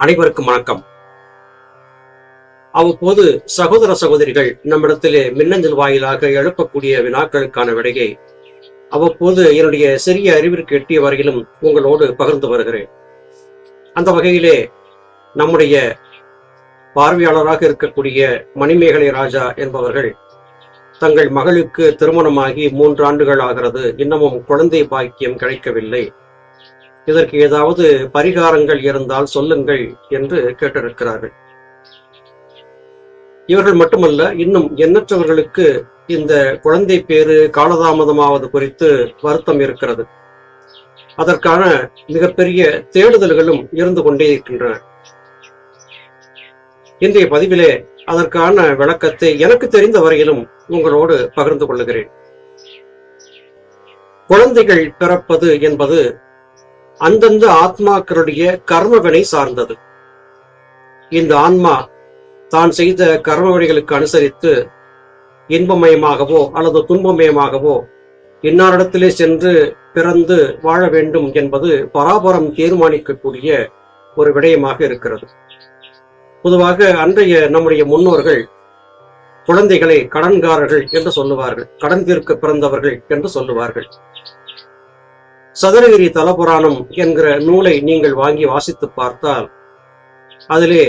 அனைவருக்கும் வணக்கம். அவ்வப்போது சகோதர சகோதரிகள் நம்மிடத்திலே மின்னஞ்சல் வாயிலாக எழுப்பக்கூடிய வினாக்களுக்கான விடையை அவ்வப்போது என்னுடைய சிறிய அறிவிற்கு எட்டிய வரையிலும் உங்களோடு பகிர்ந்து வருகிறேன். அந்த வகையிலே நம்முடைய பார்வையாளராக இருக்கக்கூடிய மணிமேகலை ராஜா என்பவர்கள் தங்கள் மகளுக்கு திருமணமாகி மூன்று ஆண்டுகள் ஆகிறது. இன்னமும் குழந்தை பாக்கியம் கிடைக்கவில்லை. இதற்கு ஏதாவது பரிகாரங்கள் இருந்தால் சொல்லுங்கள் என்று கேட்டிருக்கிறார்கள். இவர்கள் மட்டுமல்ல இன்னும் எண்ணற்றவர்களுக்கு இந்த குழந்தை பேரு காலதாமதமாவது குறித்து வருத்தம் இருக்கிறது. அதற்கான மிகப்பெரிய தேடுதல்களும் இருந்து கொண்டே இருக்கின்றன. இன்றைய பதிவிலே அதற்கான விளக்கத்தை எனக்கு தெரிந்த வரையிலும் உங்களோடு பகிர்ந்து கொள்ளுகிறேன். குழந்தைகள் பிறப்பது என்பது அந்தந்த ஆத்மாக்களுடைய கர்மவினை சார்ந்தது. இந்த ஆன்மா தான் செய்த கர்மவினைகளுக்கு அனுசரித்து இன்பமயமாகவோ அல்லது துன்பமயமாகவோ இன்னாரிடத்திலே சென்று பிறந்து வாழ வேண்டும் என்பது பராபரம் தீர்மானிக்கக்கூடிய ஒரு விடயமாக இருக்கிறது. பொதுவாக அன்றைய நம்முடைய முன்னோர்கள் குழந்தைகளை கடன்காரர்கள் என்று சொல்லுவார்கள் கடன் தீர்க்க பிறந்தவர்கள் என்று சொல்லுவார்கள். சதுரகிரி தலபுராணம் என்கிற நூலை நீங்கள் வாங்கி வாசித்து பார்த்தால் அதிலே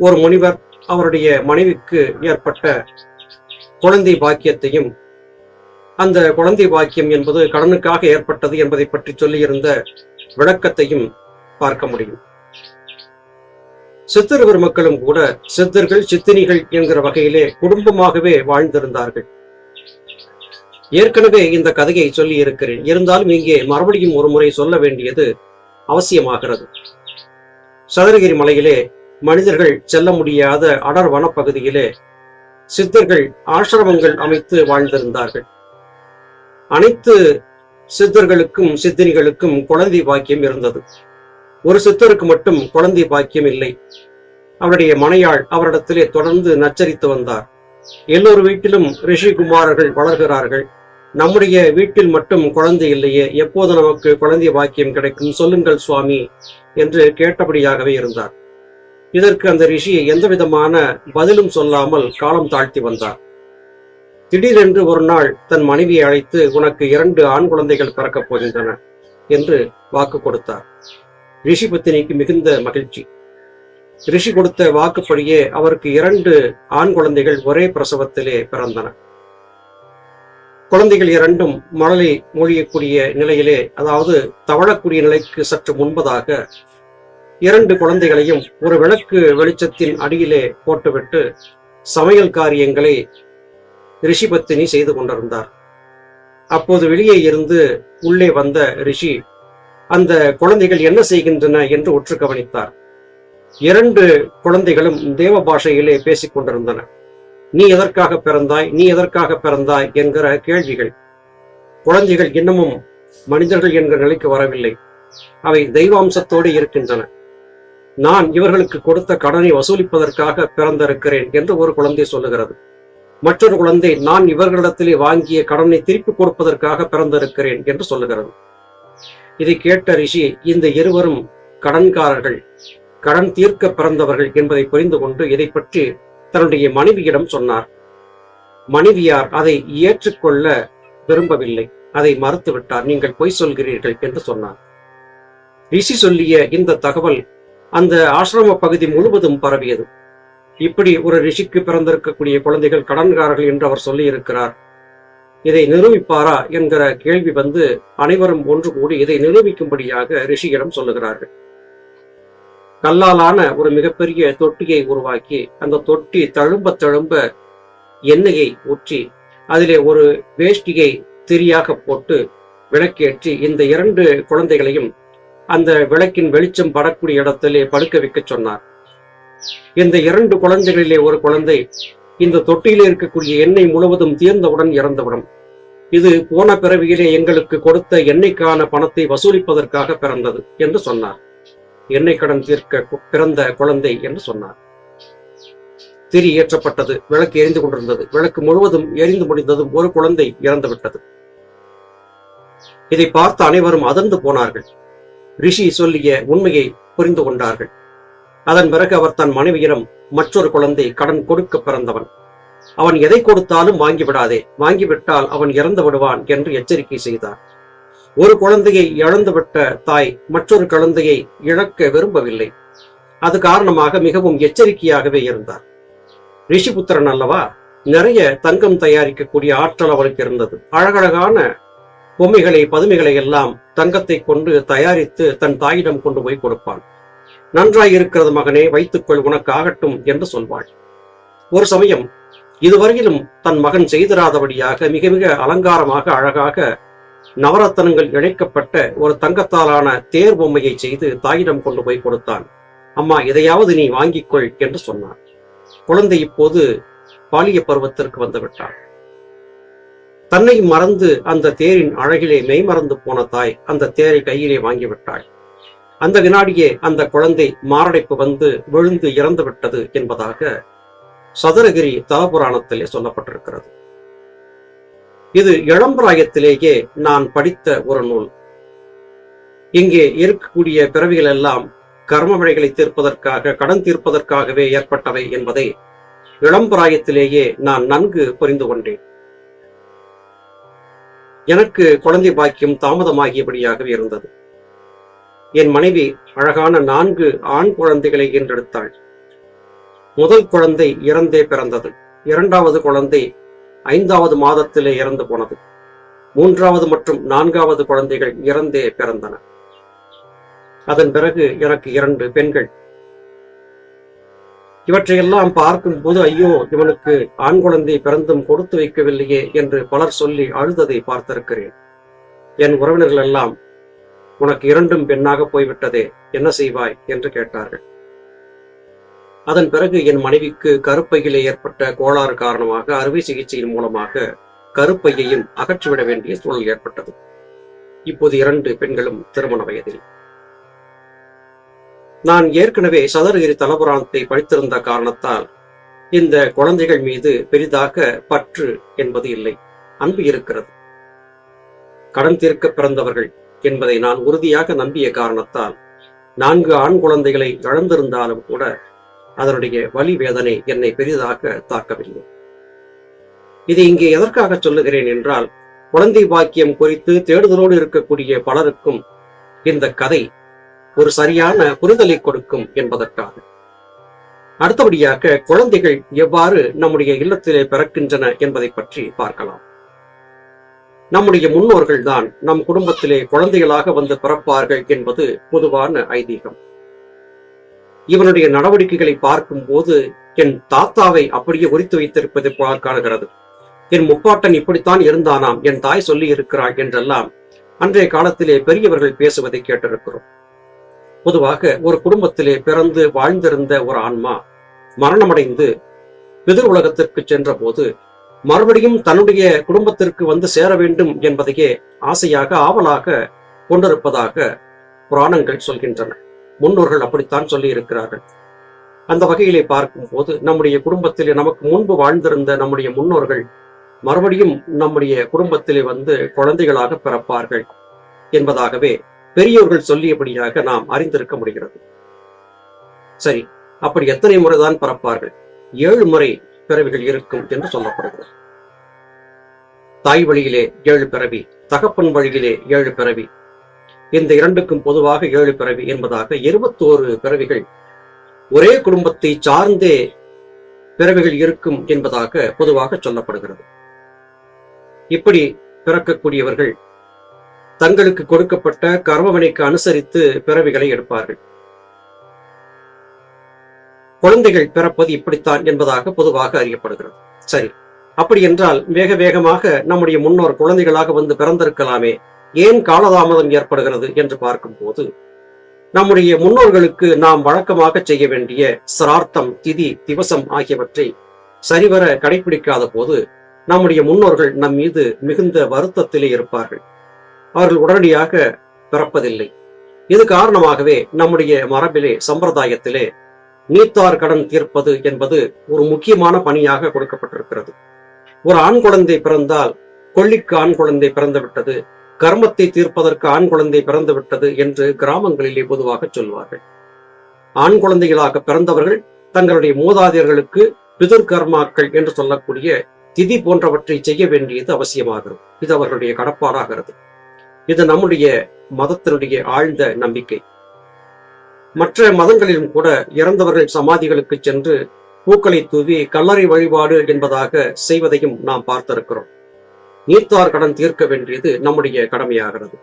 ஒரு முனிவர் அவருடைய மனைவிக்கு ஏற்பட்ட குழந்தை பாக்கியத்தையும் அந்த குழந்தை பாக்கியம் என்பது கடனுக்காக ஏற்பட்டது என்பதை பற்றி சொல்லியிருந்த விளக்கத்தையும் பார்க்க முடியும். சித்தர் பெருமக்களும் கூட சித்தர்கள் சித்தினிகள் என்கிற வகையிலே குடும்பமாகவே வாழ்ந்திருந்தார்கள். ஏற்கனவே இந்த கதையை சொல்லி இருக்கிறேன் இருந்தாலும் இங்கே மறுபடியும் ஒரு முறை சொல்ல வேண்டியது அவசியமாகிறது. சதுரகிரி மலையிலே மனிதர்கள் செல்ல முடியாத அடர் வனப்பகுதியிலே சித்தர்கள் ஆசிரமங்கள் அமைத்து வாழ்ந்திருந்தார்கள். அனைத்து சித்தர்களுக்கும் சித்தினிகளுக்கும் குழந்தை பாக்கியம் இருந்தது. ஒரு சித்தருக்கு மட்டும் குழந்தை பாக்கியம் இல்லை. அவருடைய மனையாள் அவரிடத்திலே தொடர்ந்து நச்சரித்து வந்தார். எல்லோரு வீட்டிலும் ரிஷிகுமாரர்கள் வளர்கிறார்கள். நம்முடைய வீட்டில் மட்டும் குழந்தை இல்லையே எப்போது நமக்கு குழந்தை பாக்கியம் கிடைக்கும்? சொல்லுங்கள் சுவாமி என்று கேட்டபடியாகவே இருந்தார். இதற்கு அந்த ரிஷி எந்த விதமான பதிலும் சொல்லாமல் காலம் தாழ்த்தி வந்தார். திடீரென்று ஒரு நாள் தன் மனைவியை அழைத்து உனக்கு இரண்டு ஆண் குழந்தைகள் பிறக்கப் போகின்றன என்று வாக்கு கொடுத்தார். ரிஷி பத்தினிக்கு மிகுந்த மகிழ்ச்சி. ரிஷி கொடுத்த வாக்குப்படியே அவருக்கு இரண்டு ஆண் குழந்தைகள் ஒரே பிரசவத்திலே பிறந்தன. குழந்தைகள் இரண்டும் மழலை மொழியக்கூடிய நிலையிலே அதாவது தவழக்கூடிய நிலைக்கு சற்று முன்பதாக இரண்டு குழந்தைகளையும் ஒரு விளக்கு வெளிச்சத்தின் அடியிலே போட்டுவிட்டு சமையல் காரியங்களை ரிஷிபத்தினி செய்து கொண்டிருந்தார். அப்போது வெளியே இருந்து உள்ளே வந்த ரிஷி அந்த குழந்தைகள் என்ன செய்கின்றன என்று உற்று கவனித்தார். இரண்டு குழந்தைகளும் தேவ பாஷையிலே பேசிக் கொண்டிருந்தன நீ எதற்காக பிறந்தாய்? நீ எதற்காக பிறந்தாய்? என்கிற கேள்விகள். குழந்தைகள் இன்னமும் மனிதர்கள் என்கிற நிலைக்கு வரவில்லை. அவை தெய்வாம்சத்தோடு இருக்கின்றன. நான் இவர்களுக்கு கொடுத்த கடனை வசூலிப்பதற்காக பிறந்திருக்கிறேன் என்று ஒரு குழந்தை சொல்லுகிறது. மற்றொரு குழந்தை நான் இவர்களிடத்திலே வாங்கிய கடனை திருப்பி கொடுப்பதற்காக பிறந்திருக்கிறேன் என்று சொல்லுகிறது. இதை கேட்ட ரிஷி இந்த இருவரும் கடன்காரர்கள் கடன் தீர்க்க பிறந்தவர்கள் என்பதை புரிந்து கொண்டு இதை பற்றி தன்னுடைய மனைவியிடம் சொன்னார் மனைவியார் அதை ஏற்றுக்கொள்ள விரும்பவில்லை. அதை மறுத்துவிட்டார். நீங்கள் பொய் சொல்கிறீர்கள் என்று சொன்னார். ரிஷி சொல்லிய இந்த தகவல் அந்த ஆசிரம பகுதி முழுவதும் பரவியது. இப்படி ஒரு ரிஷிக்கு பிறந்திருக்கக்கூடிய குழந்தைகள் கடன்காரர்கள் என்று அவர் சொல்லியிருக்கிறார். இதை நிரூபிப்பாரா? என்கிற கேள்வி வந்து அனைவரும் ஒன்று கூடி இதை நிரூபிக்கும்படியாக ரிஷியிடம் சொல்லுகிறார்கள். கல்லாலான ஒரு மிகப்பெரிய தொட்டியை உருவாக்கி அந்த தொட்டி தழும்ப தழும்ப எண்ணெயை ஊற்றி அதிலே ஒரு வேஷ்டியை திரியாக போட்டு விளக்கேற்றி இந்த இரண்டு குழந்தைகளையும் அந்த விளக்கின் வெளிச்சம் படக்கூடிய இடத்திலே படுக்க வைக்க சொன்னார். இந்த இரண்டு குழந்தைகளிலே ஒரு குழந்தை இந்த தொட்டியிலே இருக்கக்கூடிய எண்ணெய் முழுவதும் தீர்ந்தவுடன் இறந்துவிடும் இது போன பிறவியிலே எங்களுக்கு கொடுத்த எண்ணெய்க்கான பணத்தை வசூலிப்பதற்காக பிறந்தது என்று சொன்னார். எண்ணெய் கடன் தீர்க்க பிறந்த குழந்தை என்று சொன்னார். திரி ஏற்றப்பட்டது விளக்கு எரிந்து கொண்டிருந்தது. விளக்கு முழுவதும் எரிந்து முடிந்ததும் ஒரு குழந்தை இறந்து விட்டது. இதை பார்த்த அனைவரும் அதிர்ந்து போனார்கள். ரிஷி சொல்லிய உண்மையை புரிந்து கொண்டார்கள். அதன் பிறகு அவர் தன் மனைவியிடம் மற்றொரு குழந்தை கடன் கொடுக்க பிறந்தவன். அவன் எதை கொடுத்தாலும் வாங்கிவிடாதே வாங்கிவிட்டால் அவன் இறந்து விடுவான் என்று எச்சரிக்கை செய்தார். ஒரு குழந்தையை இழந்துவிட்ட தாய் மற்றொரு குழந்தையை இழக்க விரும்பவில்லை. அது காரணமாக மிகவும் எச்சரிக்கையாகவே இருந்தார். ரிஷிபுத்திரன் அல்லவா? நிறைய தங்கம் தயாரிக்கக்கூடிய ஆற்றல் அவளுக்கு இருந்தது. அழகழகான பொம்மைகளை பதுமைகளை எல்லாம் தங்கத்தை கொண்டு தயாரித்து தன் தாயிடம் கொண்டு போய் கொடுப்பான். நன்றாய் இருக்கிறது மகனே வைத்துக்கொள் உனக்கு ஆகட்டும் என்று சொல்வாள். ஒரு சமயம் இதுவரையிலும் தன் மகன் செய்திராதபடியாக மிக மிக அலங்காரமாக அழகாக நவரத்தனங்கள் இழைக்கப்பட்ட ஒரு தங்கத்தாலான தேர் பொம்மையை செய்து தாயிடம் கொண்டு போய் கொடுத்தான். அம்மா இதையாவது நீ வாங்கிக்கொள் என்று சொன்னான் குழந்தை இப்போது பாலிய பருவத்திற்கு வந்துவிட்டான் தன்னை மறந்து அந்த தேரின் அழகிலே மெய்மறந்து போன தாய் அந்த தேரை கையிலே வாங்கிவிட்டாள். அந்த வினாடியே அந்த குழந்தை மாரடைப்பு வந்து விழுந்து இறந்து விட்டது என்பதாக சதுரகிரி தவபுராணத்திலே சொல்லப்பட்டிருக்கிறது. இது இளம்பிராயத்திலேயே நான் படித்த ஒரு நூல். இங்கே இருக்கக்கூடிய பிறவிகள் எல்லாம் கர்ம வினைகளை தீர்ப்பதற்காக கடன் தீர்ப்பதற்காகவே ஏற்பட்டவை என்பதை இளம்பிராயத்திலேயே நான் நன்கு புரிந்து கொண்டேன். எனக்கு குழந்தை பாக்கியம் தாமதமாகியபடியாகவே இருந்தது. என் மனைவி அழகான நான்கு ஆண் குழந்தைகளை ஈன்றெடுத்தாள் முதல் குழந்தை இறந்தே பிறந்தது. இரண்டாவது குழந்தை ஐந்தாவது மாதத்திலே இறந்து போனது. மூன்றாவது மற்றும் நான்காவது குழந்தைகள் இறந்தே பிறந்தன. அதன் பிறகு எனக்கு இரண்டு பெண்கள். இவற்றையெல்லாம் பார்க்கும் போது ஐயோ இவனுக்கு ஆண் குழந்தை பிறந்தும் கொடுத்து வைக்கவில்லையே என்று பலர் சொல்லி அழுததை பார்த்திருக்கிறேன். என் உறவினர்கள் எல்லாம் உனக்கு இரண்டும் பெண்ணாக போய்விட்டதே என்ன செய்வாய்? என்று கேட்டார்கள். அதன் பிறகு என் மனைவிக்கு கருப்பையிலே ஏற்பட்ட கோளாறு காரணமாக அறுவை சிகிச்சையின் மூலமாக கருப்பையையும் அகற்றிவிட வேண்டிய சூழல் ஏற்பட்டது. இப்போது இரண்டு பெண்களும் திருமண வயதில். நான் ஏற்கனவே சதுரகிரி தலபுராணத்தை படித்திருந்த காரணத்தால் இந்த குழந்தைகள் மீது பெரிதாக பற்று என்பது இல்லை அன்பு இருக்கிறது. கடன் தீர்க்க பிறந்தவர்கள் என்பதை நான் உறுதியாக நம்பிய காரணத்தால் நான்கு ஆண் குழந்தைகளை இழந்திருந்தாலும் கூட அதனுடைய வலி வேதனை என்னை பெரிதாக தாக்கவில்லை. இது இங்கே எதற்காக சொல்லுகிறேன் என்றால் குழந்தை பாக்கியம் குறித்து தேடுதலோடு இருக்கக்கூடிய பலருக்கும் இந்த கதை ஒரு சரியான புரிதலை கொடுக்கும் என்பதற்காக. அடுத்தபடியாக குழந்தைகள் எவ்வாறு நம்முடைய இல்லத்திலே பிறக்கின்றன என்பதை பற்றி பார்க்கலாம். நம்முடைய முன்னோர்கள் தான் நம் குடும்பத்திலே குழந்தைகளாக வந்து பிறப்பார்கள் என்பது பொதுவான ஐதீகம். இவனுடைய நடவடிக்கைகளை பார்க்கும் போது என் தாத்தாவை அப்படியே உரித்து வைத்திருப்பது போல காணுகிறது. என் முப்பாட்டன் இப்படித்தான் இருந்தானாம் என் தாய் சொல்லி இருக்கிறாள் என்றெல்லாம் அன்றைய காலத்திலே பெரியவர்கள் பேசுவதை கேட்டிருக்கிறோம். பொதுவாக ஒரு குடும்பத்திலே பிறந்து வாழ்ந்திருந்த ஒரு ஆன்மா மரணமடைந்து பிதிர் உலகத்திற்கு சென்ற போது மறுபடியும் தன்னுடைய குடும்பத்திற்கு வந்து சேர வேண்டும் என்பதையே ஆசையாக ஆவலாக கொண்டிருப்பதாக புராணங்கள் சொல்கின்றன. முன்னோர்கள் அப்படித்தான் சொல்லி இருக்கிறார்கள் அந்த வகையிலே பார்க்கும் போது நம்முடைய குடும்பத்திலே நமக்கு முன்பு வாழ்ந்திருந்த நம்முடைய முன்னோர்கள் மறுபடியும் நம்முடைய குடும்பத்திலே வந்து குழந்தைகளாக பிறப்பார்கள் என்பதாகவே பெரியோர்கள் சொல்லியபடியாக நாம் அறிந்திருக்க முடிகிறது. சரி அப்படி எத்தனை முறைதான் பிறப்பார்கள்? ஏழு முறை பிறவிகள் இருக்கும் என்று சொல்லப்படுகிறது. தாய் வழியிலே ஏழு பிறவி தகப்பன் வழியிலே ஏழு பிறவி இந்த இரண்டுக்கும் பொதுவாக ஏழு பிறவி என்பதாக இருபத்தோரு பிறவிகள் ஒரே குடும்பத்தை சார்ந்தே பிறவிகள் இருக்கும் என்பதாக பொதுவாக சொல்லப்படுகிறது. இப்படி பிறக்கக்கூடியவர்கள் தங்களுக்கு கொடுக்கப்பட்ட கர்மவினைக்கு அனுசரித்து பிறவிகளை எடுப்பார்கள். குழந்தைகள் பிறப்பது இப்படித்தான் என்பதாக பொதுவாக அறியப்படுகிறது. சரி அப்படி என்றால் வேக வேகமாக நம்முடைய முன்னோர் குழந்தைகளாக வந்து பிறந்திருக்கலாமே. ஏன் காலதாமதம் ஏற்படுகிறது என்று பார்க்கும்போது நம்முடைய முன்னோர்களுக்கு நாம் வழக்கமாக செய்ய வேண்டிய சிரார்த்தம் திதி திவசம் ஆகியவற்றை சரிவர கடைபிடிக்காத போது நம்முடைய முன்னோர்கள் நம் மீது மிகுந்த வருத்தத்திலே இருப்பார்கள். அவர்கள் உடனடியாக பிறப்பதில்லை. இது காரணமாகவே நம்முடைய மரபிலே சம்பிரதாயத்திலே நீத்தார் கடன் தீர்ப்பது என்பது ஒரு முக்கியமான பணியாக கொடுக்கப்பட்டிருக்கிறது. ஒரு ஆண் குழந்தை பிறந்தால் கொள்ளிக்கு ஆண் குழந்தை பிறந்துவிட்டது கர்மத்தை தீர்ப்பதற்கு ஆண் குழந்தை பிறந்துவிட்டது என்று கிராமங்களிலே பொதுவாக சொல்வார்கள். ஆண் குழந்தைகளாக பிறந்தவர்கள் தங்களுடைய மூதாதையர்களுக்கு பிதிர் கர்மாக்கள் என்று சொல்லக்கூடிய திதி போன்றவற்றை செய்ய வேண்டியது அவசியமாகிறது. இது அவர்களுடைய கடப்பாடாகிறது. இது நம்முடைய மதத்தினுடைய ஆழ்ந்த நம்பிக்கை. மற்ற மதங்களிலும் கூட இறந்தவர்கள் சமாதிகளுக்கு சென்று பூக்களை தூவி கல்லறை வழிபாடு என்பதாக செய்வதையும் நாம் பார்த்திருக்கிறோம். நீத்தார் கடன் தீர்க்க வேண்டியது நம்முடைய கடமையாகிறது.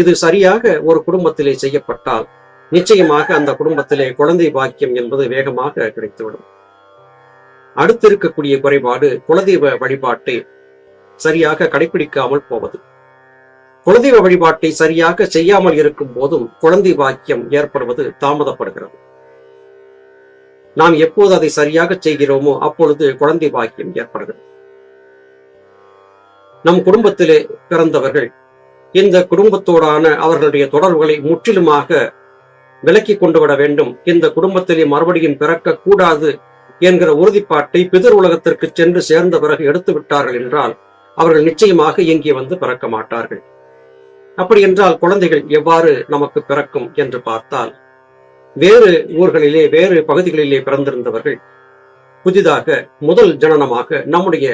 இது சரியாக ஒரு குடும்பத்திலே செய்யப்பட்டால் நிச்சயமாக அந்த குடும்பத்திலே குழந்தை பாக்கியம் என்பது வேகமாக கிடைத்துவிடும். அடுத்து இருக்கக்கூடிய குறைபாடு குலதெய்வ வழிபாட்டை சரியாக கடைபிடிக்காமல் போவது. குலதெய்வ வழிபாட்டை சரியாக செய்யாமல் இருக்கும் போதும் குழந்தை பாக்கியம் ஏற்படுவது தாமதப்படுகிறது. நாம் எப்போது அதை சரியாக செய்கிறோமோ அப்பொழுது குழந்தை பாக்கியம் ஏற்படுகிறது. நம் குடும்பத்திலே பிறந்தவர்கள். இந்த குடும்பத்தோடான அவர்களுடைய தொடர்புகளை முற்றிலுமாக விலக்கி கொண்டு விட வேண்டும். இந்த குடும்பத்திலே மறுபடியும் பிறக்க கூடாது என்கிற உறுதிப்பாட்டை பிதர் உலகத்திற்கு சென்று சேர்ந்த பிறகு எடுத்து விட்டார்கள் என்றால் அவர்கள் நிச்சயமாக இங்கே வந்து பிறக்க மாட்டார்கள். அப்படி என்றால் குழந்தைகள் எவ்வாறு நமக்கு பிறக்கும் என்று பார்த்தால் வேறு ஊர்களிலே வேறு பகுதிகளிலே பிறந்திருந்தவர்கள் புதிதாக முதல் ஜனனமாக நம்முடைய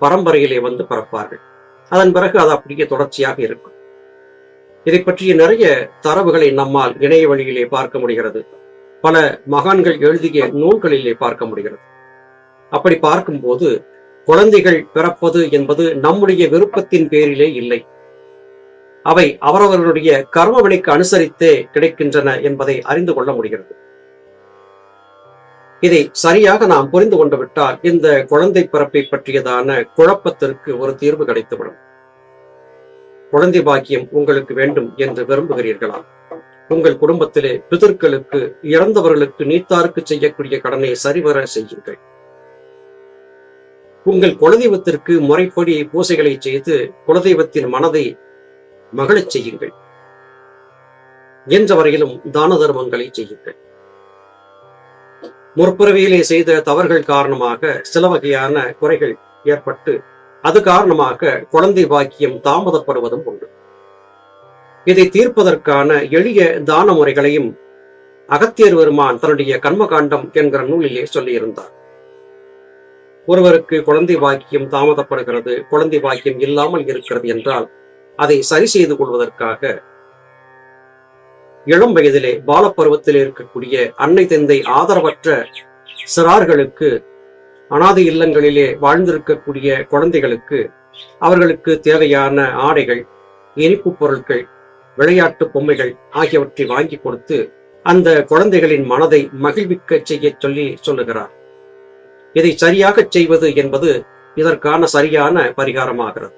பரம்பரையிலே வந்து பிறப்பார்கள். அதன் பிறகு அது அப்படியே தொடர்ச்சியாக இருக்கும். இதை பற்றிய நிறைய தரவுகளை நம்மால் இணைய வழியிலே பார்க்க முடிகிறது. பல மகான்கள் எழுதிய நூல்களிலே பார்க்க முடிகிறது. அப்படி பார்க்கும்போது குழந்தைகள் பிறப்பது என்பது நம்முடைய விருப்பத்தின் பேரிலே இல்லை. அவை அவரவர்களுடைய கர்மவினைக்கு அனுசரித்தே கிடைக்கின்றன என்பதை அறிந்து கொள்ள முடிகிறது. இதை சரியாக நாம் புரிந்து கொண்டு விட்டால் இந்த குழந்தை பிறப்பை பற்றியதான குழப்பத்திற்கு ஒரு தீர்வு கிடைத்துவிடும். குழந்தை பாக்கியம் உங்களுக்கு வேண்டும் என்று விரும்புகிறீர்களா? உங்கள் குடும்பத்திலே பிதர்களுக்கு இறந்தவர்களுக்கு நீத்தாருக்கு செய்யக்கூடிய கடனை சரிவர செய்யுங்கள். உங்கள் குலதெய்வத்திற்கு முறைப்படி பூசைகளை செய்து குலதெய்வத்தின் மனதை மகிழச் செய்யுங்கள். என்ற வரையிலும் தான தர்மங்களை செய்யுங்கள். முற்பிறவியிலே செய்த தவறுகள் காரணமாக சில வகையான குறைகள் ஏற்பட்டு அது காரணமாக குழந்தை பாக்கியம் தாமதப்படுவதும் உண்டு. இதை தீர்ப்பதற்கான எளிய தான முறைகளையும் அகத்தியர் பெருமான் தன்னுடைய கர்மகாண்டம் என்கிற நூலிலே சொல்லியிருந்தார். ஒருவருக்கு குழந்தை பாக்கியம் தாமதப்படுகிறது குழந்தை பாக்கியம் இல்லாமல் இருக்கிறது என்றால் அதை சரி செய்து கொள்வதற்காக இளம் வயதிலே பாலப்பருவத்தில் இருக்கக்கூடிய அன்னை தந்தை ஆதரவற்ற சிறார்களுக்கு அனாதை இல்லங்களிலே வாழ்ந்திருக்கக்கூடிய குழந்தைகளுக்கு அவர்களுக்கு தேவையான ஆடைகள் இனிப்பு பொருட்கள் விளையாட்டு பொம்மைகள் ஆகியவற்றை வாங்கி கொடுத்து அந்த குழந்தைகளின் மனதை மகிழ்விக்க செய்ய சொல்லி சொல்லுகிறார். இதை சரியாக செய்வது என்பது இதற்கான சரியான பரிகாரமாகிறது.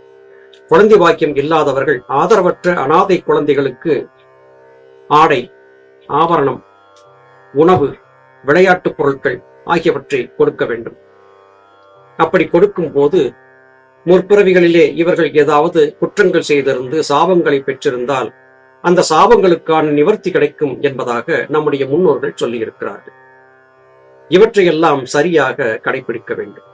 குழந்தை பாக்கியம் இல்லாதவர்கள் ஆதரவற்ற அனாதை குழந்தைகளுக்கு ஆடை ஆபரணம் உணவு விளையாட்டுப் பொருட்கள் ஆகியவற்றை கொடுக்க வேண்டும். அப்படி கொடுக்கும் போது முற்பிறவிகளிலே இவர்கள் ஏதாவது குற்றங்கள் செய்திருந்து சாபங்களை பெற்றிருந்தால் அந்த சாபங்களுக்கான நிவர்த்தி கிடைக்கும் என்பதாக நம்முடைய முன்னோர்கள் சொல்லியிருக்கிறார்கள். இவற்றையெல்லாம் சரியாக கடைபிடிக்க வேண்டும்.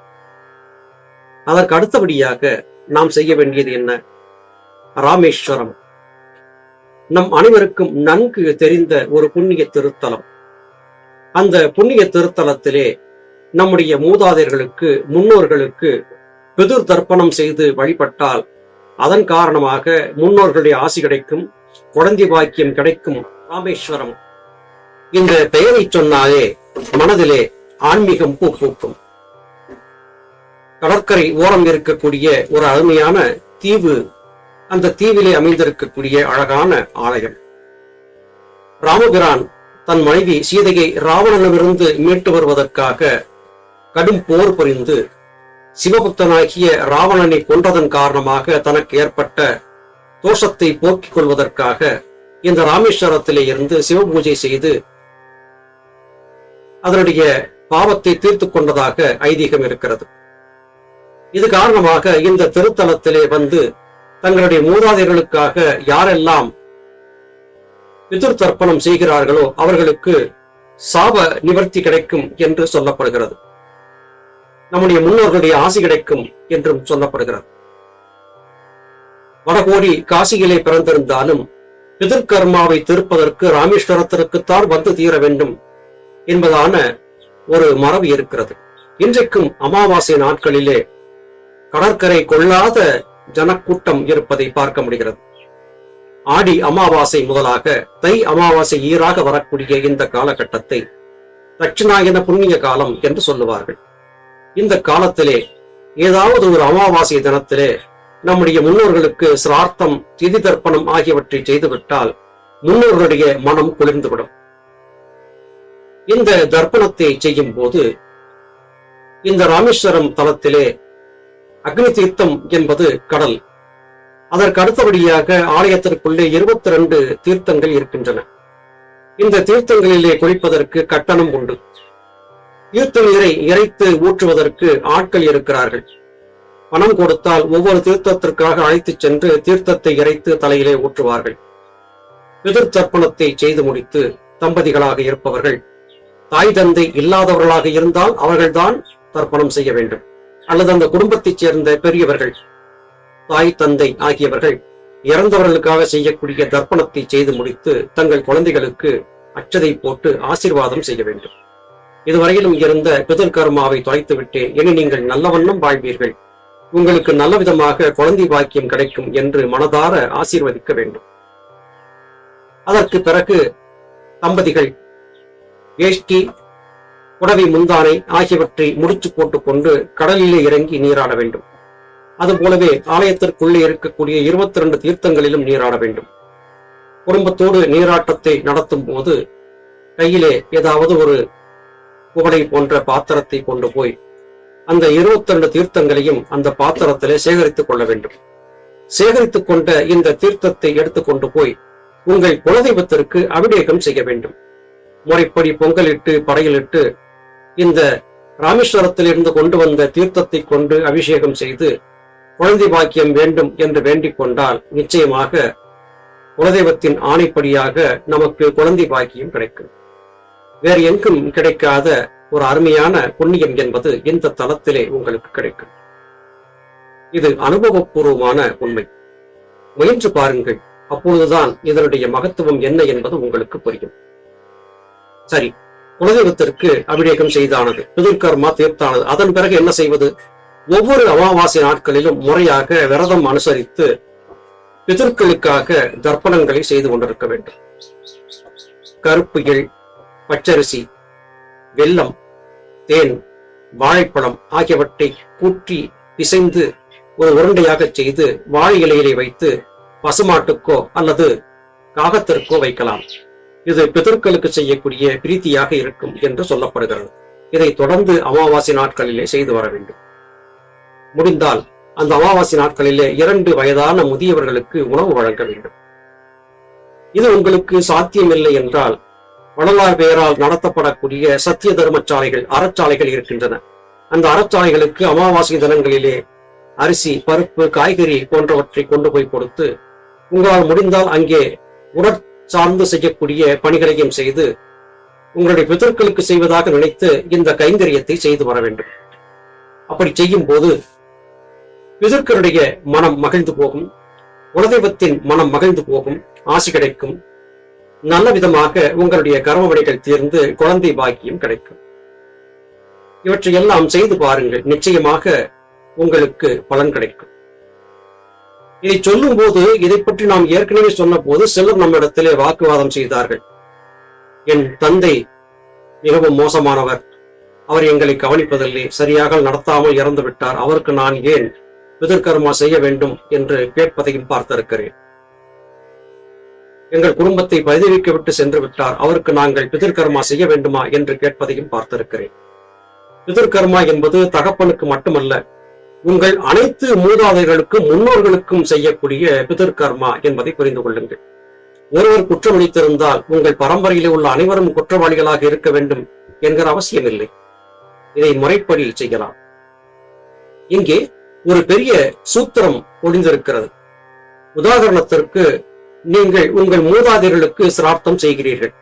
அதற்கு அடுத்தபடியாக நாம் செய்ய வேண்டியது என்ன? ராமேஸ்வரம். நம் அனைவருக்கும் நன்கு தெரிந்த ஒரு புண்ணிய திருத்தலம். அந்த புண்ணிய திருத்தலத்திலே நம்முடைய மூதாதையர்களுக்கு முன்னோர்களுக்கு பிதுர் தர்ப்பணம் செய்து வழிபட்டால் அதன் காரணமாக முன்னோர்களுடைய ஆசி கிடைக்கும் குழந்தை பாக்கியம் கிடைக்கும் ராமேஸ்வரம். இந்த பெயரை சொன்னாலே மனதிலே ஆன்மீகம் பூ பூக்கும். கடற்கரை ஓரம் இருக்கக்கூடிய ஒரு அருமையான தீவு அந்த தீவிலே அமைந்திருக்கக்கூடிய அழகான ஆலயம். ராமபிரான் தன் மனைவி சீதையை ராவணனிடமிருந்து மீட்டு வருவதற்காக கடும் போர் புரிந்து சிவபக்தனாகிய ராவணனை கொன்றதன் காரணமாக தனக்கு ஏற்பட்ட தோஷத்தை போக்கிக் கொள்வதற்காக இந்த ராமேஸ்வரத்திலே இருந்து சிவபூஜை செய்து அதனுடைய பாவத்தை தீர்த்து கொண்டதாக ஐதீகம் இருக்கிறது. இது காரணமாக இந்த திருத்தலத்திலே வந்து தங்களுடைய மூதாதையர்களுக்காக யாரெல்லாம் பிதுர் தர்ப்பணம் செய்கிறார்களோ அவர்களுக்கு சாப நிவர்த்தி கிடைக்கும் என்று சொல்லப்படுகிறது. நம்முடைய முன்னோர்களுடைய ஆசி கிடைக்கும் என்றும் சொல்லப்படுகிறது. வடகோடி காசியிலே பிறந்திருந்தாலும் பிதிர்கர்மாவை தீர்ப்பதற்கு ராமேஸ்வரத்திற்குத்தான் வந்து தீர வேண்டும் என்பதான ஒரு மரபு இருக்கிறது. இன்றைக்கும் அமாவாசை நாட்களிலே கடற்கரை கொள்ளாத ஜனக்கூட்டம் இருப்பதை பார்க்க முடிகிறது. ஆடி அமாவாசை முதலாக தை அமாவாசை ஈராக வரக்கூடிய இந்த காலகட்டத்தை தட்சிணாயன புண்ணிய காலம் என்று சொல்லுவார்கள். இந்த காலத்திலே ஏதாவது ஒரு அமாவாசை தினத்திலே நம்முடைய முன்னோர்களுக்கு சிரார்த்தம் திதி தர்ப்பணம் ஆகியவற்றை செய்துவிட்டால் முன்னோர்களுடைய மனம் குளிர்ந்துவிடும். இந்த தர்ப்பணத்தை செய்யும் போது இந்த ராமேஸ்வரம் தலத்திலே அக்னி தீர்த்தம் என்பது கடல். அதற்கு அடுத்தபடியாக ஆலயத்திற்குள்ளே இருபத்தி ரெண்டு தீர்த்தங்கள் இருக்கின்றன. இந்த தீர்த்தங்களிலே குளிப்பதற்கு கட்டணம் உண்டு. தீர்த்த நீரை இறைத்து ஊற்றுவதற்கு ஆட்கள் இருக்கிறார்கள். பணம் கொடுத்தால் ஒவ்வொரு தீர்த்தத்திற்காக அழைத்துச் சென்று தீர்த்தத்தை இறைத்து தலையிலே ஊற்றுவார்கள். எதிர் தர்ப்பணத்தை செய்து முடித்து தம்பதிகளாக இருப்பவர்கள் தாய் தந்தை இல்லாதவர்களாக இருந்தால் அவர்கள்தான் தர்ப்பணம் செய்ய வேண்டும். அல்லது அந்த குடும்பத்தைச் சேர்ந்த பெரியவர்கள் தாய் தந்தை ஆகியவர்கள் இறந்தவர்களுக்காக செய்யக்கூடிய தர்ப்பணத்தை செய்து முடித்து தங்கள் குழந்தைகளுக்கு அச்சதை போட்டு ஆசீர்வாதம் செய்ய வேண்டும். இதுவரையிலும் இருந்த பிதர்கர்மாவை தொலைத்து விட்டேன். இனி நீங்கள் நல்ல வண்ணம் வாழ்வீர்கள். உங்களுக்கு நல்ல விதமாக குழந்தை பாக்கியம் கிடைக்கும் என்று மனதார ஆசீர்வதிக்க வேண்டும். அதற்கு பிறகு தம்பதிகள் வேஷ்டி புடவை முந்தானை ஆகியவற்றை முடிச்சு போட்டுக்கொண்டு கடலிலே இறங்கி நீராட வேண்டும். அதுபோலவே ஆலயத்திற்குள்ளே இருக்கக்கூடிய இருபத்தி ரெண்டு தீர்த்தங்களிலும் நீராட வேண்டும். குடும்பத்தோடு நீராட்டத்தை நடத்தும் போது கையிலே ஏதாவது ஒரு குவடை போன்ற பாத்திரத்தை கொண்டு போய் அந்த இருபத்தி ரெண்டு தீர்த்தங்களையும் அந்த பாத்திரத்திலே சேகரித்துக் கொள்ள வேண்டும். சேகரித்துக் கொண்ட இந்த தீர்த்தத்தை எடுத்துக்கொண்டு போய் உங்கள் குலதெய்வத்திற்கு அபிஷேகம் செய்ய வேண்டும். முறைப்படி பொங்கலிட்டு படையலிட்டு இந்த ராமேஸ்வரத்தில் இருந்து கொண்டு வந்த தீர்த்தத்தை கொண்டு அபிஷேகம் செய்து குழந்தை பாக்கியம் வேண்டும் என்று வேண்டிக் கொண்டால் நிச்சயமாக குலதெய்வத்தின் ஆணைப்படியாக நமக்கு குழந்தை பாக்கியம் கிடைக்கும். வேறு எங்கும் கிடைக்காத ஒரு அருமையான புண்ணியம் என்பது இந்த தலத்திலே உங்களுக்கு கிடைக்கும். இது அனுபவபூர்வமான உண்மை. முயன்று பாருங்கள் அப்பொழுதுதான் இதனுடைய மகத்துவம் என்ன என்பது உங்களுக்கு புரியும். சரி குலதெய்வத்திற்கு அபிஷேகம் செய்தானது பிதிர்கர்மா தீர்த்தானது. அதன் பிறகு என்ன செய்வது? ஒவ்வொரு அமாவாசை நாட்களிலும் முறையாக விரதம் அனுசரித்து பிதர்களுக்காக தர்ப்பணங்களை செய்து கொண்டிருக்க வேண்டும். கருப்பு எள் பச்சரிசி வெல்லம் தேன் வாழைப்பழம் ஆகியவற்றை கூட்டி பிசைந்து ஒரு உருண்டையாக செய்து வாழை இலையிலே வைத்து பசுமாட்டுக்கோ அல்லது காகத்திற்கோ வைக்கலாம். இது பிதர்களுக்கு செய்யக்கூடிய பிரீத்தியாக இருக்கும் என்று சொல்லப்படுகிறது. இதை தொடர்ந்து அமாவாசை நாட்களிலே செய்து வர வேண்டும். முடிந்தால் அந்த அமாவாசை நாட்களிலே இரண்டு வயதான முதியவர்களுக்கு உணவு வழங்க வேண்டும். இது உங்களுக்கு சாத்தியமில்லை என்றால் வள்ளலார் பெயரால் நடத்தப்படக்கூடிய சத்திய தர்மச்சாலைகள் அறச்சாலைகள் இருக்கின்றன. அந்த அறச்சாலைகளுக்கு அமாவாசை தினங்களிலே அரிசி பருப்பு காய்கறி போன்றவற்றை கொண்டு போய் கொடுத்து உங்களால் முடிந்தால் அங்கே உடற் சார்ந்து செய்யக்கூடிய பணிகளையும் செய்து உங்களுடைய பிதர்களுக்கு செய்வதாக நினைத்து இந்த கைங்கரியத்தை செய்து வர வேண்டும். அப்படி செய்யும் போது பிதர்களுடைய மனம் மகிழ்ந்து போகும் குலதெய்வத்தின் மனம் மகிழ்ந்து போகும் ஆசி கிடைக்கும். நல்ல விதமாக உங்களுடைய கர்மவினைகள் தீர்ந்து குழந்தை பாக்கியம் கிடைக்கும். இவற்றையெல்லாம் செய்து பாருங்கள். நிச்சயமாக உங்களுக்கு பலன் கிடைக்கும். இதை சொல்லும் போது இதை பற்றி நாம் ஏற்கனவே சொன்ன போது சிலர் நம்மிடத்திலே வாக்குவாதம் செய்தார்கள். என் தந்தை மிகவும் மோசமானவர். அவர் எங்களை கவனிப்பதில்லை. சரியாக நடத்தாமல் இறந்து விட்டார். அவருக்கு நான் ஏன் பிதர்கர்மா செய்ய வேண்டும் என்று கேட்பதையும் பார்த்திருக்கிறேன். எங்கள் குடும்பத்தை பதிவிக்க விட்டு சென்று விட்டார். அவருக்கு நாங்கள் பிதர்கர்மா செய்ய வேண்டுமா என்று கேட்பதையும் பார்த்திருக்கிறேன். பிதர்கர்மா என்பது தகப்பனுக்கு மட்டுமல்ல உங்கள் அனைத்து மூதாதைகளுக்கும் முன்னோர்களுக்கும் செய்யக்கூடிய பிதர்கர்மா என்பதை புரிந்து கொள்ளுங்கள். ஒருவர் குற்றமளித்திருந்தால் உங்கள் பரம்பரையிலே உள்ள அனைவரும் குற்றவாளிகளாக இருக்க வேண்டும் என்கிற அவசியமில்லை. இதை முறைப்படியில் செய்யலாம். இங்கே ஒரு பெரிய சூத்திரம் ஒளிந்திருக்கிறது. உதாரணத்திற்கு நீங்கள் உங்கள் மூதாதையர்களுக்கு சிரார்த்தம் செய்கிறீர்கள்.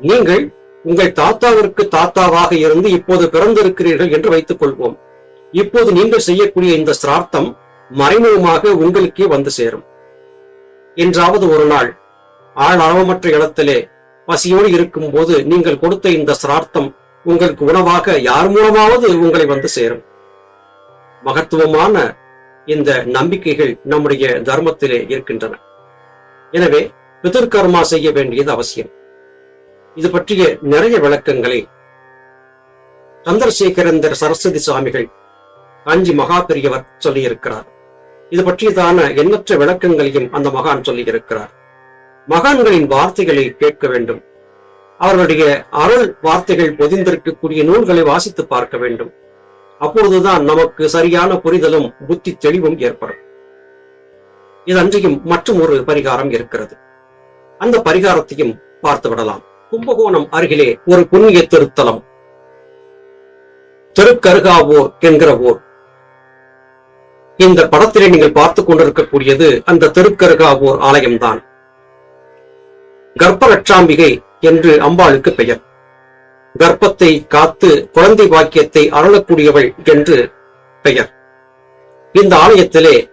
நீங்கள் உங்கள் தாத்தாவிற்கு தாத்தாவாக இருந்து இப்போது பிறந்திருக்கிறீர்கள் என்று வைத்துக் கொள்வோம் இப்போது நீங்கள் செய்யக்கூடிய இந்த சிரார்த்தம் மறைமுகமாக உங்களுக்கே வந்து சேரும். என்றாவது ஒரு நாள் ஆள் அளவமற்ற இடத்திலே பசியோடு இருக்கும் போது நீங்கள் கொடுத்த இந்த சிரார்த்தம் உங்களுக்கு உணவாக யார் மூலமாவது உங்களை வந்து சேரும். மகத்துவமான இந்த நம்பிக்கைகள் நம்முடைய தர்மத்திலே இருக்கின்றன. எனவே பிதர்கர்மா செய்ய வேண்டியது அவசியம். இது பற்றிய நிறைய விளக்கங்களை சந்திரசேகரந்தர் சரஸ்வதி சுவாமிகள் காஞ்சி மகா பெரியவர் சொல்லியிருக்கிறார். இது பற்றியதான எண்ணற்ற விளக்கங்களையும் அந்த மகான் சொல்லியிருக்கிறார். மகான்களின் வார்த்தைகளை கேட்க வேண்டும். அவர்களுடைய அருள் வார்த்தைகள் பொதிந்திருக்கக்கூடிய நூல்களை வாசித்து பார்க்க வேண்டும். அப்பொழுதுதான் நமக்கு சரியான புரிதலும் புத்தி தெளிவும் ஏற்படும். இதன்றையும் மற்றும் ஒரு பரிகாரம் இருக்கிறது. அந்த பரிகாரத்தையும் பார்த்து விடலாம். கும்பகோணம் அருகிலே ஒரு புண்ணிய திருத்தலம். திருக்கருகாவூர் என்கிற ஊர். இந்த படத்திலே நீங்கள் பார்த்துக் கொண்டிருக்கக்கூடியது அந்த திருக்கருகாவூர் ஆலயம்தான். கர்ப்பரட்சாம்பிகை என்று அம்பாளுக்கு பெயர். கர்ப்பத்தை காத்து குழந்தை பாக்கியத்தை அருளக்கூடியவள் என்று பெயர். இந்த ஆலயத்திலே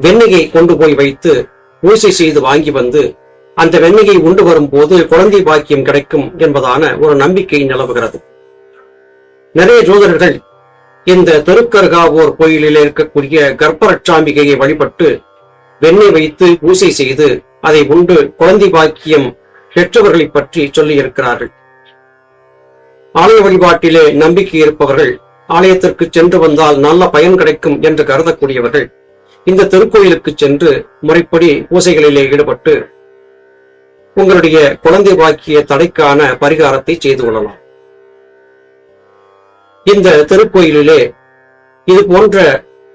வெண்ணெயை கொண்டு போய் வைத்து பூசை செய்து வாங்கி வந்து அந்த வெண்ணெயை உண்டு வரும்போது குழந்தை பாக்கியம் கிடைக்கும் என்பதான ஒரு நம்பிக்கை நிலவுகிறது. நிறைய ஜோதரர்கள் இந்த திருக்கருகாவூர் கோயிலில் இருக்கக்கூடிய கர்ப்பரட்சாம்பிகையை வழிபட்டு வெண்ணெய் வைத்து பூசை செய்து அதை உண்டு குழந்தை பாக்கியம் பெற்றவர்களை பற்றி சொல்லி இருக்கிறார்கள் ஆலய வழிபாட்டிலே நம்பிக்கை இருப்பவர்கள் ஆலயத்திற்கு சென்று வந்தால் நல்ல பயன் கிடைக்கும் என்று கருதக்கூடியவர்கள் இந்த திருக்கோயிலுக்கு சென்று முறைப்படி பூசைகளிலே ஈடுபட்டு உங்களுடைய குழந்தை பாக்கிய தடைக்கான பரிகாரத்தை செய்து கொள்ளலாம். இந்த திருக்கோயிலிலே இது போன்ற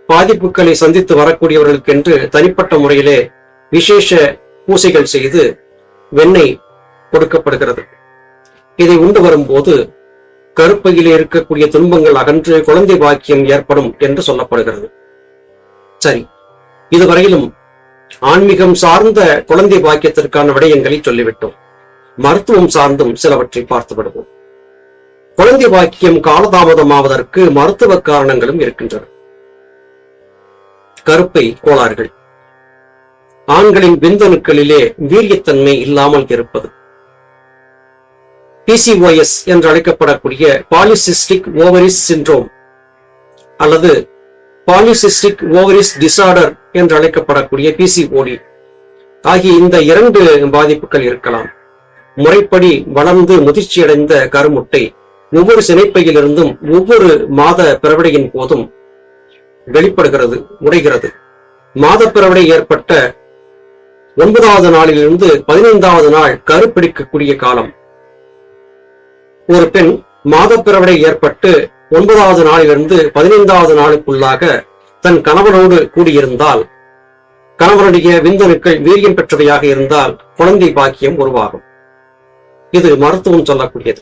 பாதிப்புகளை சந்தித்து வரக்கூடியவர்களுக்கென்று தனிப்பட்ட முறையிலே விசேஷ பூசைகள் செய்து வெண்ணெய் கொடுக்கப்படுகிறது. இதை உண்டு வரும்போது கருப்பையிலே இருக்கக்கூடிய துன்பங்கள் அகன்று குழந்தை பாக்கியம் ஏற்படும் என்று சொல்லப்படுகிறது. சரி இதுவரையிலும் ஆன்மீகம் சார்ந்த குழந்தை பாக்கியத்திற்கான விடயங்களை சொல்லிவிட்டோம். மருத்துவம் சார்ந்தும் சிலவற்றை பார்த்து விடுவோம். குழந்தை பாக்கியம் காலதாமதமாவதற்கு மருத்துவ காரணங்களும் இருக்கின்றன. கருப்பை கோளாறுகள். ஆண்களின் விந்தணுக்களிலே வீரியத்தன்மை இல்லாமல் இருப்பது. பிசிஓஎஸ் என்று அழைக்கப்படக்கூடிய பாலிசிஸ்டிக் ஓவரிஸ் சின்ரோம் அல்லது பாலிசிஸ்டிக் ஓவரிஸ் டிசார்டர் என்று அழைக்கப்படக்கூடிய பிசிஓடி ஆகிய இந்த இரண்டு பாதிப்புகள் இருக்கலாம். முறைப்படி வளர்ந்து முதிர்ச்சியடைந்த கருமுட்டை ஒவ்வொரு சினைப்பையிலிருந்தும் ஒவ்வொரு மாத பிறவிடையின் போதும் வெளிப்படுகிறது உடைகிறது. மாத பிறவிடை ஏற்பட்ட ஒன்பதாவது நாளிலிருந்து பதினைந்தாவது நாள் கருப்பிடிக்கக்கூடிய காலம். ஒரு பெண் மாதப்பிறவிடை ஏற்பட்டு ஒன்பதாவது நாளிலிருந்து பதினைந்தாவது நாளுக்குள்ளாக தன் கணவனோடு கூடியிருந்தால் கணவனுடைய விந்தணுக்கள் வீரியம் பெற்றவையாக இருந்தால் குழந்தை பாக்கியம் உருவாகும். இது மருத்துவம் சொல்லக்கூடியது.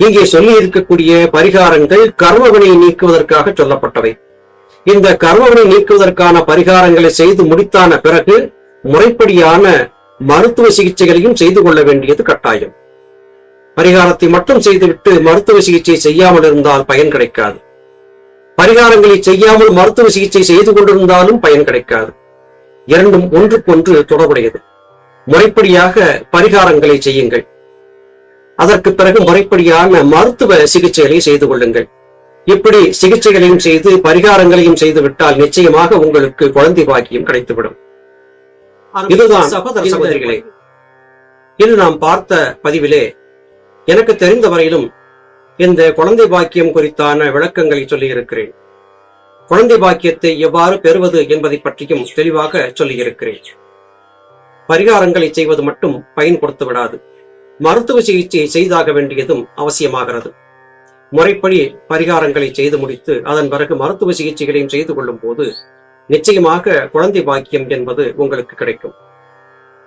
இங்கே சொல்லி இருக்கக்கூடிய பரிகாரங்கள் கர்மவினை நீக்குவதற்காக சொல்லப்பட்டவை. இந்த கர்மவினை நீக்குவதற்கான பரிகாரங்களை செய்து முடித்தான பிறகு முறைப்படியான மருத்துவ சிகிச்சைகளையும் செய்து கொள்ள வேண்டியது கட்டாயம். பரிகாரத்தை மட்டும் செய்துவிட்டு மருத்துவ சிகிச்சை செய்யாமல் இருந்தால் பயன் கிடைக்காது. பரிகாரங்களை செய்யாமல் மருத்துவ சிகிச்சை செய்து கொண்டிருந்தாலும் பயன் கிடைக்காது. இரண்டும் ஒன்றுக்கொன்று தொடர்புடையது. முறைப்படியாக பரிகாரங்களை செய்யுங்கள். அதற்கு பிறகு முறைப்படியான மருத்துவ சிகிச்சைகளை செய்து கொள்ளுங்கள். இப்படி சிகிச்சைகளையும் செய்து பரிகாரங்களையும் செய்து விட்டால் நிச்சயமாக உங்களுக்கு குழந்தை பாக்கியம் கிடைத்துவிடும். இதுதான் சகோதர சகோதரிகளே. இது நாம் பார்த்த பதிவிலே எனக்கு தெரிந்த வரையிலும் இந்த குழந்தை பாக்கியம் குறித்தான விளக்கங்களை சொல்லியிருக்கிறேன். குழந்தை பாக்கியத்தை எவ்வாறு பெறுவது என்பதை பற்றியும் தெளிவாக சொல்லியிருக்கிறேன். பரிகாரங்களை செய்வது மட்டும் பயன் கொடுத்து விடாது மருத்துவ சிகிச்சை செய்தாக வேண்டியதும் அவசியமாகிறது. முறைப்படி பரிகாரங்களை செய்து முடித்து அதன் பிறகு மருத்துவ சிகிச்சைகளையும் செய்து கொள்ளும் போது நிச்சயமாக குழந்தை பாக்கியம் என்பது உங்களுக்கு கிடைக்கும்.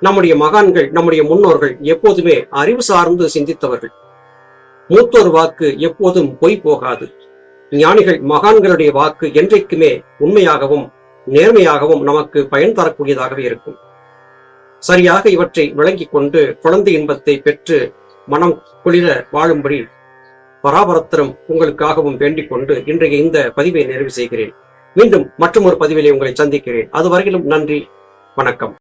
நம்முடைய மகான்கள் நம்முடைய முன்னோர்கள் எப்போதுமே அறிவு சார்ந்து சிந்தித்தவர்கள். மூத்தோர் வாக்கு எப்போதும் பொய் போகாது. ஞானிகள் மகான்களுடைய வாக்கு என்றைக்குமே உண்மையாகவும் நேர்மையாகவும் நமக்கு பயன் தரக்கூடியதாகவே இருக்கும். சரியாக இவற்றை விளங்கிக் கொண்டு குழந்தை இன்பத்தை பெற்று மனம் குளிர வாழும்படி பராபரத்திரம் உங்களுக்காகவும் வேண்டிக் கொண்டு இன்றைய இந்த பதிவை நிறைவு செய்கிறேன். மீண்டும் மற்றொரு பதிவிலே உங்களை சந்திக்கிறேன். அதுவரையிலும் நன்றி வணக்கம்.